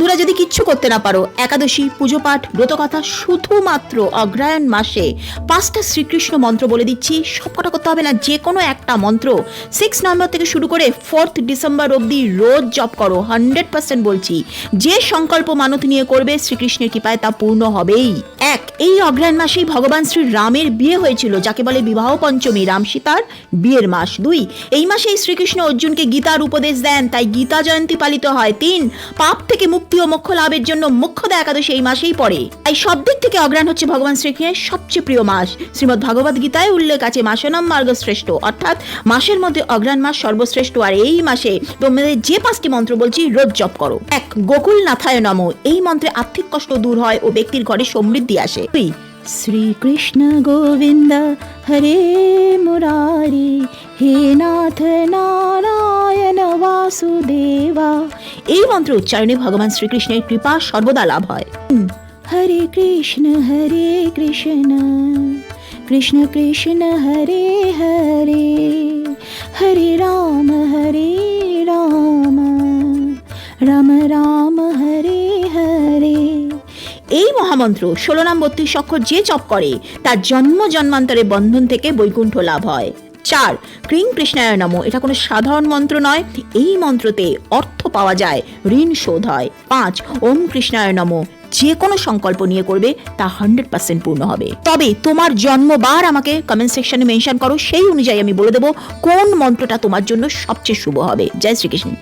বন্ধুরা, যদি কিচ্ছু করতে না পারো, একাদশী পুজো পাঠ ব্রতকথা শুধুমাত্র অগ্রায়ণ মাসে পাঁচটা শ্রীকৃষ্ণ মন্ত্র বলে দিচ্ছি। সবকটা করতে হবে না, যে কোনো একটা মন্ত্র। সিক্স নভেম্বর থেকে শুরু করে ফোর্থ ডিসেম্বর অবধি রোজ জপ করো হান্ড্রেড পার্সেন্ট বলছি। যে সংকল্প মানত নিয়ে করবে, শ্রীকৃষ্ণের কৃপায় তা পূর্ণ হবেই। এক, এই অগ্রায়ণ মাসেই ভগবান শ্রী রামের বিয়ে হয়েছিল, যাকে বলে বিবাহ পঞ্চমী, রাম সীতার বিয়ের মাস। দুই, এই মাসেই শ্রীকৃষ্ণ অর্জুনকে গীতার উপদেশ দেন, তাই গীতা জয়ন্তী পালিত হয়। তিন, পাপ থেকে মুক্তি ও মোক্ষ লাভের জন্য মুখ্যদা একাদশী এই মাসেই পড়ে। তাই সব দিক থেকে অগ্রাণ হচ্ছে ভগবান শ্রীকৃষ্ণের সবচেয়ে প্রিয় মাস। শ্রীমদ ভগবদ গীতায় উল্লেখ আছে মাসনাম মার্গ শ্রেষ্ঠ অর্থাৎ মাসের মধ্যে অগ্রাণ মাস সর্বশ্রেষ্ঠ। আর এই মাসে তোমাদের যে পাঁচটি মন্ত্র বলছি, রোজ জপ করো। এক গোকুল নাথায় নম। এই মন্ত্রে আর্থিক কষ্ট দূর হয় ও ব্যক্তির ঘরে সমৃদ্ধি আসে। শ্রীকৃষ্ণ গোবিন্দ, হরে মুরারি। হে নাথ নারায়ণ বাসুদেবা। এই মন্ত্র উচ্চারণে ভগবান শ্রীকৃষ্ণের কৃপা সর্বদা লাভ হয়। হরে কৃষ্ণ হরে কৃষ্ণ কৃষ্ণ কৃষ্ণ, হরে হরে হরে রাম হরে রাম রাম রাম, হরে হরে। এই মহামন্ত্র ষোলো নাম বত্রিশ অক্ষর যে জপ করে, তার জন্ম জন্মান্তরের বন্ধন থেকে বৈকুণ্ঠ লাভ হয়। চার, ক্রিং কৃষ্ণায় নম, এটা কোনো সাধারণ মন্ত্র নয়, এই মন্ত্রতে অর্থ পাওয়া যায়, ঋণ শোধ হয়। পাঁচ, ওম কৃষ্ণায় নম, যে কোনো সংকল্প নিয়ে করবে, তা হান্ড্রেড পার্সেন্ট পূর্ণ হবে। তবে তোমার জন্মবার আমাকে কমেন্ট সেকশনে মেনশন করো, সেই অনুযায়ী আমি বলে দেবো কোন মন্ত্রটা তোমার জন্য সবচেয়ে শুভ হবে। জয় শ্রীকৃষ্ণ।